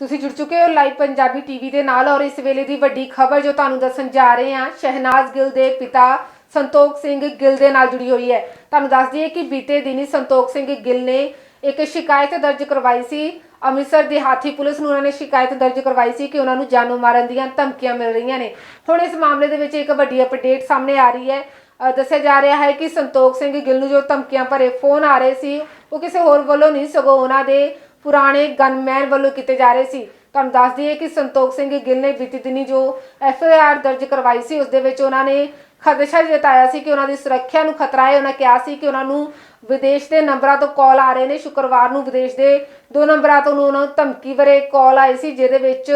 ਤੁਸੀਂ ਜੁੜ ਚੁੱਕੇ ਹੋ ਲਾਈਵ ਪੰਜਾਬੀ ਟੀਵੀ ਦੇ ਨਾਲ ਔਰ ਇਸ ਵੇਲੇ ਦੀ ਵੱਡੀ ਖਬਰ ਜੋ ਤੁਹਾਨੂੰ ਦੱਸਣ ਜਾ ਰਹੇ ਹਾਂ, ਸ਼ਹਿਨਾਜ਼ ਗਿੱਲ ਦੇ ਪਿਤਾ ਸੰਤੋਖ ਸਿੰਘ ਗਿੱਲ ਦੇ ਨਾਲ ਜੁੜੀ ਹੋਈ ਹੈ। ਤੁਹਾਨੂੰ ਦੱਸ ਦਈਏ ਕਿ ਬੀਤੇ ਦਿਨੀ ਸੰਤੋਖ ਸਿੰਘ ਗਿੱਲ ਨੇ ਇੱਕ ਸ਼ਿਕਾਇਤ ਦਰਜ ਕਰਵਾਈ ਸੀ। ਅੰਮ੍ਰਿਤਸਰ ਦੀ ਹਾਥੀ ਪੁਲਿਸ ਨੂੰ ਉਹਨਾਂ ਨੇ ਸ਼ਿਕਾਇਤ ਦਰਜ ਕਰਵਾਈ ਸੀ ਕਿ ਉਹਨਾਂ ਨੂੰ ਜਾਨੋਂ ਮਾਰਨ ਦੀਆਂ ਧਮਕੀਆਂ ਮਿਲ ਰਹੀਆਂ ਨੇ। ਹੁਣ ਇਸ ਮਾਮਲੇ ਦੇ ਵਿੱਚ ਇੱਕ ਵੱਡੀ ਅਪਡੇਟ ਸਾਹਮਣੇ ਆ ਰਹੀ ਹੈ। ਦੱਸਿਆ ਜਾ ਰਿਹਾ ਹੈ ਕਿ ਸੰਤੋਖ ਸਿੰਘ ਗਿੱਲ ਨੂੰ ਜੋ ਧਮਕੀਆਂ ਭਰੇ ਫੋਨ ਆ ਰਹੇ ਸੀ, ਉਹ ਕਿਸੇ ਹੋਰ ਵੱਲੋਂ ਨਹੀਂ ਸਗੋਂ ਉਹਨਾਂ ਦੇ ਪੁਰਾਣੇ ਗਨਮੈਨ ਵੱਲੋਂ ਕੀਤੇ ਜਾ ਰਹੇ ਸੀ। ਤੁਹਾਨੂੰ ਦੱਸ ਦਈਏ ਕਿ ਸੰਤੋਖ ਸਿੰਘ ਗਿੱਲ ਨੇ ਬੀਤੀ ਦਿਨੀ ਜੋ ਐਫ ਦਰਜ ਕਰਵਾਈ ਸੀ ਉਸ ਦੇ ਵਿੱਚ ਉਹਨਾਂ ਨੇ ਖਦਸ਼ਾ ਜਤਾਇਆ ਸੀ ਕਿ ਉਹਨਾਂ ਦੀ ਸੁਰੱਖਿਆ ਨੂੰ ਖਤਰਾ ਹੈ। ਉਹਨਾਂ ਕਿਹਾ ਸੀ ਕਿ ਉਹਨਾਂ ਨੂੰ ਵਿਦੇਸ਼ ਦੇ ਨੰਬਰਾਂ ਤੋਂ ਕਾਲ ਆ ਰਹੇ ਨੇ। ਸ਼ੁੱਕਰਵਾਰ ਨੂੰ ਵਿਦੇਸ਼ ਦੇ ਦੋ ਨੰਬਰਾਂ ਤੋਂ ਉਹਨਾਂ ਨੂੰ ਧਮਕੀ ਭਰੇ ਕਾਲ ਆਈ ਸੀ, ਜਿਹਦੇ ਵਿੱਚ,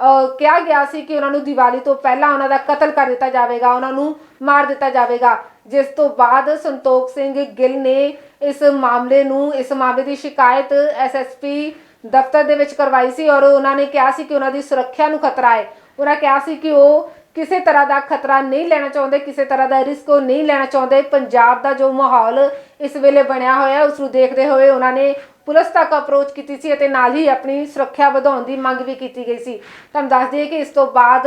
ਅਹ, ਕਿਹਾ ਗਿਆ ਸੀ ਕਿ ਉਹਨਾਂ ਨੂੰ ਦੀਵਾਲੀ ਤੋਂ ਪਹਿਲਾਂ ਉਹਨਾਂ ਦਾ ਕਤਲ ਕਰ ਦਿੱਤਾ ਜਾਵੇਗਾ, ਉਹਨਾਂ ਨੂੰ ਮਾਰ ਦਿੱਤਾ ਜਾਵੇਗਾ। ਜਿਸ ਤੋਂ ਬਾਅਦ ਸੰਤੋਖ ਸਿੰਘ ਗਿੱਲ ਨੇ ਇਸ ਮਾਮਲੇ ਨੂੰ ਇਸ ਮਾਮਲੇ ਦੀ ਸ਼ਿਕਾਇਤ ਐਸਐਸਪੀ ਦਫ਼ਤਰ ਦੇ ਵਿੱਚ ਕਰਵਾਈ ਸੀ ਔਰ ਉਹਨਾਂ ਨੇ ਕਿਹਾ ਸੀ ਕਿ ਉਹਨਾਂ ਦੀ ਸੁਰੱਖਿਆ ਨੂੰ ਖਤਰਾ ਹੈ। ਉਹਨਾਂ ਕਿਹਾ ਸੀ ਕਿ ਉਹ ਕਿਸੇ ਤਰ੍ਹਾਂ ਦਾ ਖਤਰਾ ਨਹੀਂ ਲੈਣਾ ਚਾਹੁੰਦੇ ਕਿਸੇ ਤਰ੍ਹਾਂ ਦਾ ਰਿਸਕ ਉਹ ਨਹੀਂ ਲੈਣਾ ਚਾਹੁੰਦੇ। ਪੰਜਾਬ ਦਾ ਜੋ ਮਾਹੌਲ ਇਸ ਵੇਲੇ ਬਣਿਆ ਹੋਇਆ ਹੈ, ਉਸ ਨੂੰ ਦੇਖਦੇ ਹੋਏ ਉਹਨਾਂ ਨੇ ਪੁਲਿਸ ਤੱਕ ਅਪਰੋਚ ਕੀਤੀ ਸੀ ਅਤੇ ਨਾਲ ਹੀ ਆਪਣੀ ਸੁਰੱਖਿਆ ਵਧਾਉਣ ਦੀ ਮੰਗ ਵੀ ਕੀਤੀ ਗਈ ਸੀ। ਤੁਹਾਨੂੰ ਦੱਸ ਦਈਏ ਕਿ ਇਸ ਤੋਂ ਬਾਅਦ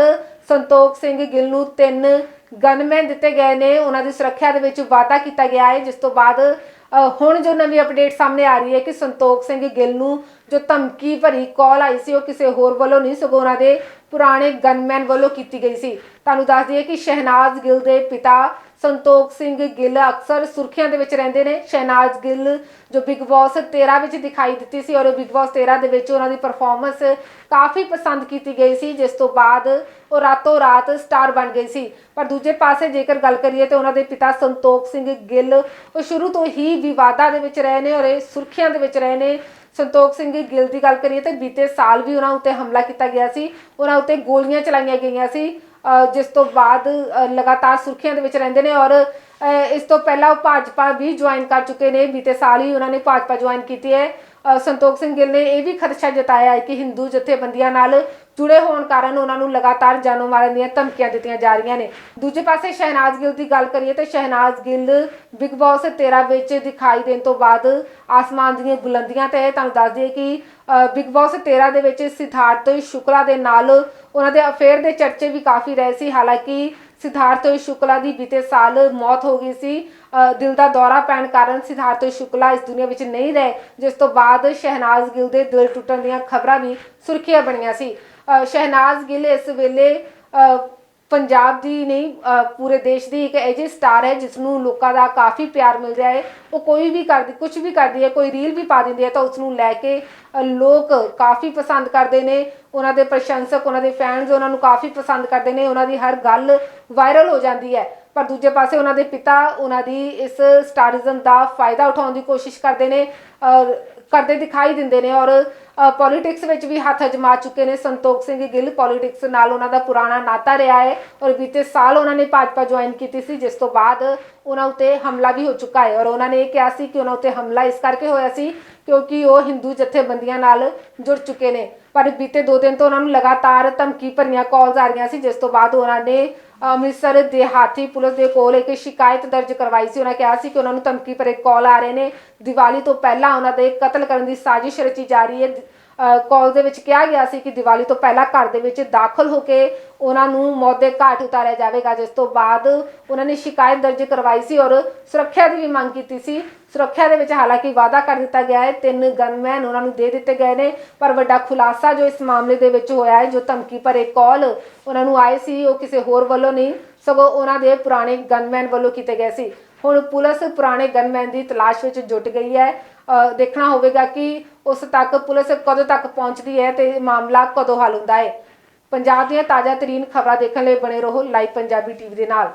ਸੰਤੋਖ ਸਿੰਘ ਗਿੱਲ ਨੂੰ ਤਿੰਨ ਗਨਮੈਨ ਦਿੱਤੇ ਗਏ ਨੇ। ਉਹਨਾਂ ਦੀ ਸੁਰੱਖਿਆ ਦੇ ਵਿੱਚ ਵਾਅਦਾ ਕੀਤਾ ਗਿਆ ਹੈ, ਜਿਸ ਤੋਂ ਬਾਅਦ ਹੁਣ ਜੋ ਨਵੀਂ ਅਪਡੇਟ ਸਾਹਮਣੇ ਆ ਰਹੀ ਹੈ ਕਿ ਸੰਤੋਖ ਸਿੰਘ ਗਿੱਲ ਨੂੰ ਜੋ ਧਮਕੀ ਭਰੀ ਕਾਲ ਆਈ ਸੀ, ਉਹ ਕਿਸੇ ਹੋਰ ਵੱਲੋਂ ਨਹੀਂ ਸਗੋਂ ਉਹਨਾਂ ਦੇ ਪੁਰਾਣੇ ਗਨਮੈਨ ਵੱਲੋਂ ਕੀਤੀ ਗਈ ਸੀ। ਤੁਹਾਨੂੰ ਦੱਸ ਦਈਏ ਕਿ ਸ਼ਹਿਨਾਜ਼ ਗਿੱਲ ਦੇ ਪਿਤਾ ਸੰਤੋਖ ਸਿੰਘ ਗਿੱਲ ਅਕਸਰ ਸੁਰਖੀਆਂ ਦੇ ਵਿੱਚ ਰਹਿੰਦੇ ਨੇ। ਸ਼ਹਿਨਾਜ਼ ਗਿੱਲ ਜੋ ਬਿਗ ਬਾਸ 13 ਵਿੱਚ ਦਿਖਾਈ ਦਿੱਤੀ ਸੀ ਔਰ ਬਿਗ ਬਾਸ 13 ਦੇ ਵਿੱਚ ਉਹਨਾਂ ਦੀ ਪਰਫਾਰਮੈਂਸ ਕਾਫੀ ਪਸੰਦ ਕੀਤੀ ਗਈ ਸੀ, ਜਿਸ ਤੋਂ ਬਾਅਦ ਉਹ ਰਾਤੋਂ ਰਾਤ ਸਟਾਰ ਬਣ ਗਈ ਸੀ। ਪਰ ਦੂਜੇ ਪਾਸੇ ਜੇਕਰ ਗੱਲ ਕਰੀਏ ਤੇ ਉਹਨਾਂ ਦੇ ਪਿਤਾ ਸੰਤੋਖ ਸਿੰਘ ਗਿੱਲ, ਉਹ ਸ਼ੁਰੂ ਤੋਂ ਹੀ ਵਿਵਾਦਾਂ ਦੇ ਵਿੱਚ ਰਹੇ ਨੇ ਔਰ ਇਹ ਸੁਰਖੀਆਂ ਦੇ ਵਿੱਚ ਰਹੇ ਨੇ। ਸੰਤੋਖ ਸਿੰਘ ਗਿੱਲ ਦੀ ਗੱਲ ਕਰੀਏ ਤੇ ਬੀਤੇ ਸਾਲ ਵੀ ਉਹਨਾਂ ਉੱਤੇ ਹਮਲਾ ਕੀਤਾ ਗਿਆ ਸੀ। ਉਹਨਾਂ ਉੱਤੇ ਗੋਲੀਆਂ ਚਲਾਈਆਂ ਗਈਆਂ ਸੀ ਜਿਸ ਤੋਂ ਬਾਅਦ ਲਗਾਤਾਰ ਸੁਰਖੀਆਂ ਦੇ ਵਿੱਚ ਰਹਿੰਦੇ ਨੇ ਔਰ ਇਸ ਤੋਂ ਪਹਿਲਾਂ ਉਹ ਭਾਜਪਾ ਵੀ ਜੁਆਇਨ ਕਰ ਚੁੱਕੇ ਨੇ। ਬੀਤੇ ਸਾਲ ਹੀ ਉਹਨਾਂ ਨੇ ਭਾਜਪਾ ਜੁਆਇਨ ਕੀਤੀ ਹੈ। ਸੰਤੋਖ ਸਿੰਘ ਗਿੱਲ ਨੇ ਇਹ ਵੀ ਖਦਸ਼ਾ ਜਤਾਇਆ ਹੈ ਕਿ ਹਿੰਦੂ ਜਥੇਬੰਦੀਆਂ ਨਾਲ ਜੁੜੇ ਹੋਣ ਕਾਰਨ ਉਹਨਾਂ ਨੂੰ ਲਗਾਤਾਰ ਜਾਨੋਂ ਮਾਰਨ ਦੀਆਂ ਧਮਕੀਆਂ ਦਿੱਤੀਆਂ ਜਾ ਰਹੀਆਂ ਨੇ। ਦੂਜੇ ਪਾਸੇ ਸ਼ਹਿਨਾਜ਼ ਗਿੱਲ ਦੀ ਗੱਲ ਕਰੀਏ ਤਾਂ ਸ਼ਹਿਨਾਜ਼ ਗਿੱਲ ਬਿਗ ਬਾਸ 13 ਵਿੱਚ ਦਿਖਾਈ ਦੇਣ ਤੋਂ ਬਾਅਦ ਆਸਮਾਨ ਦੀਆਂ ਬੁਲੰਦੀਆਂ ਤੇ ਤੁਹਾਨੂੰ ਦੱਸ ਦਈਏ ਕਿ ਅ, ਬਿਗ ਬਾਸ 13 ਦੇ ਵਿੱਚ ਸਿਧਾਰਥ ਸ਼ੁਕਲਾ ਦੇ ਨਾਲ ਉਹਨਾਂ ਦੇ ਅਫੇਅਰ ਦੇ ਚਰਚੇ ਵੀ ਕਾਫੀ ਰਹੇ ਸੀ। ਹਾਲਾਂਕਿ ਸਿਧਾਰਥ ਸ਼ੁਕਲਾ ਦੀ ਬੀਤੇ ਸਾਲ ਮੌਤ ਹੋ ਗਈ ਸੀ। ਦਿਲ ਦਾ ਦੌਰਾ ਪੈਣ ਕਾਰਨ ਸਿਧਾਰਥ ਸ਼ੁਕਲਾ ਇਸ ਦੁਨੀਆ ਵਿੱਚ ਨਹੀਂ ਰਹੇ ਜਿਸ ਤੋਂ ਬਾਅਦ ਸ਼ਹਿਨਾਜ਼ ਗਿੱਲ ਦੇ ਦਿਲ ਟੁੱਟਣ ਦੀਆਂ ਖਬਰਾਂ ਵੀ ਸੁਰਖੀਆਂ ਬਣੀਆਂ ਸੀ। ਸ਼ਹਿਨਾਜ਼ ਗਿੱਲ ਇਸ ਵੇਲੇ ਪੰਜਾਬ ਦੀ ਨਹੀਂ ਪੂਰੇ ਦੇਸ਼ ਦੀ ਇੱਕ ਅਜਿਹੀ ਸਟਾਰ ਹੈ ਜਿਸ ਨੂੰ ਲੋਕਾਂ ਦਾ ਕਾਫੀ ਪਿਆਰ ਮਿਲ ਰਿਹਾ ਹੈ। ਉਹ ਕੋਈ ਵੀ ਕਰਦੀ ਕੁਝ ਵੀ ਕਰਦੀ ਹੈ, ਕੋਈ ਰੀਲ ਵੀ ਪਾ ਦਿੰਦੀ ਹੈ, ਤਾਂ ਉਸ ਨੂੰ ਲੈ ਕੇ ਲੋਕ ਕਾਫੀ ਪਸੰਦ ਕਰਦੇ ਨੇ। ਉਹਨਾਂ ਦੇ ਪ੍ਰਸ਼ੰਸਕ, ਉਹਨਾਂ ਦੇ ਫੈਨਸ ਉਹਨਾਂ ਨੂੰ ਕਾਫੀ ਪਸੰਦ ਕਰਦੇ ਨੇ। ਉਹਨਾਂ ਦੀ ਹਰ ਗੱਲ ਵਾਇਰਲ ਹੋ ਜਾਂਦੀ ਹੈ। ਪਰ ਦੂਜੇ ਪਾਸੇ ਉਹਨਾਂ ਦੇ ਪਿਤਾ, ਉਹਨਾਂ ਦੀ ਇਸ ਸਟਾਰਿਜ਼ਮ ਦਾ ਫਾਇਦਾ ਉਠਾਉਣ ਦੀ ਕੋਸ਼ਿਸ਼ ਕਰਦੇ ਨੇ ਔਰ ਕਰਦੇ ਦਿਖਾਈ ਦਿੰਦੇ ਨੇ ਔਰ ਪੋਲਿਟਿਕਸ ਵਿੱਚ ਵੀ ਹੱਥ ਅਜਮਾ ਚੁੱਕੇ ਨੇ। ਸੰਤੋਖ ਸਿੰਘ ਗਿੱਲ ਪੋਲਿਟਿਕਸ ਨਾਲ ਉਹਨਾਂ ਦਾ ਪੁਰਾਣਾ ਨਾਤਾ ਰਿਹਾ ਹੈ ਔਰ ਬੀਤੇ ਸਾਲ ਉਹਨਾਂ ਨੇ ਭਾਜਪਾ ਜੁਆਇਨ ਕੀਤੀ ਸੀ, ਜਿਸ ਤੋਂ ਬਾਅਦ ਉਹਨਾਂ ਉੱਤੇ ਹਮਲਾ ਵੀ ਹੋ ਚੁੱਕਾ ਹੈ। ਔਰ ਉਹਨਾਂ ਨੇ ਇਹ ਕਿਹਾ ਸੀ ਕਿ ਉਹਨਾਂ ਉੱਤੇ ਹਮਲਾ ਇਸ ਕਰਕੇ ਹੋਇਆ ਸੀ ਕਿਉਂਕਿ ਉਹ ਹਿੰਦੂ ਜਥੇਬੰਦੀਆਂ ਨਾਲ ਜੁੜ ਚੁੱਕੇ ਨੇ। ਪਰ ਬੀਤੇ ਦੋ ਦਿਨ ਤੋਂ ਉਹਨਾਂ ਨੂੰ ਲਗਾਤਾਰ ਧਮਕੀ ਭਰੀਆਂ ਕਾਲਸ ਆ ਰਹੀਆਂ ਸੀ, ਜਿਸ ਤੋਂ ਬਾਅਦ ਉਹਨਾਂ ਨੇ ਅੰਮ੍ਰਿਤਸਰ ਦੇ ਪੁਲਿਸ ਦੇ ਕੋਲ ਇੱਕ ਸ਼ਿਕਾਇਤ ਦਰਜ ਕਰਵਾਈ ਸੀ। ਉਹਨਾਂ ਕਿਹਾ ਸੀ ਕਿ ਉਹਨਾਂ ਨੂੰ ਧਮਕੀ ਭਰੇ ਕਾਲ ਆ ਰਹੇ ਨੇ। ਦੀਵਾਲੀ ਤੋਂ ਪਹਿਲਾਂ ਉਹਨਾਂ ਦੇ ਕਤਲ ਕਰਨ ਦੀ ਸਾਜ਼ਿਸ਼ ਰਚੀ ਜਾ ਰਹੀ ਹੈ। ਕਾਲ ਦੇ ਵਿੱਚ ਕਿਹਾ ਗਿਆ ਸੀ ਕਿ ਦੀਵਾਲੀ ਤੋਂ ਪਹਿਲਾਂ ਘਰ ਦੇ ਵਿੱਚ ਦਾਖਲ ਹੋ ਕੇ ਉਹਨਾਂ ਨੂੰ ਮੌਤ ਦੇ ਘਾਟ ਉਤਾਰਿਆ ਜਾਵੇਗਾ, ਜਿਸ ਤੋਂ ਬਾਅਦ ਉਹਨਾਂ ਨੇ ਸ਼ਿਕਾਇਤ ਦਰਜ ਕਰਵਾਈ ਸੀ ਔਰ ਸੁਰੱਖਿਆ ਦੀ ਵੀ ਮੰਗ ਕੀਤੀ ਸੀ। ਸੁਰੱਖਿਆ ਦੇ ਵਿੱਚ ਹਾਲਾਂਕਿ ਵਾਅਦਾ ਕਰ ਦਿੱਤਾ ਗਿਆ ਹੈ, ਤਿੰਨ ਗਨਮੈਨ ਉਹਨਾਂ ਨੂੰ ਦੇ ਦਿੱਤੇ ਗਏ ਨੇ, ਪਰ ਵੱਡਾ ਖੁਲਾਸਾ ਜੋ ਇਸ ਮਾਮਲੇ ਦੇ ਵਿੱਚ ਹੋਇਆ ਹੈ, ਜੋ ਧਮਕੀ ਭਰੇ ਕਾਲ ਉਹਨਾਂ ਨੂੰ ਆਏ ਸੀ, ਉਹ ਕਿਸੇ ਹੋਰ ਵੱਲੋਂ ਨਹੀਂ, ਸਗੋਂ ਉਹਨਾਂ ਦੇ ਪੁਰਾਣੇ ਗਨਮੈਨ ਵੱਲੋਂ ਕੀਤੇ ਗਏ ਸੀ। ਹੁਣ ਪੁਲਿਸ ਪੁਰਾਣੇ ਗਨਮੈਨ ਦੀ ਤਲਾਸ਼ ਵਿੱਚ ਜੁਟ ਗਈ ਹੈ। ਦੇਖਣਾ ਹੋਵੇਗਾ ਕਿ ਉਸ ਤੱਕ ਪੁਲਿਸ ਕਦੋਂ ਤੱਕ ਪਹੁੰਚਦੀ ਹੈ ਤੇ ਮਾਮਲਾ ਕਦੋਂ ਹੱਲ ਹੁੰਦਾ ਹੈ। ਪੰਜਾਬ ਦੀਆਂ ਤਾਜ਼ਾ ਤਰੀਨ ਖਬਰਾਂ ਦੇਖਣ ਲਈ ਬਣੇ ਰਹੋ ਲਾਈਵ ਪੰਜਾਬੀ ਟੀਵੀ ਦੇ ਨਾਲ।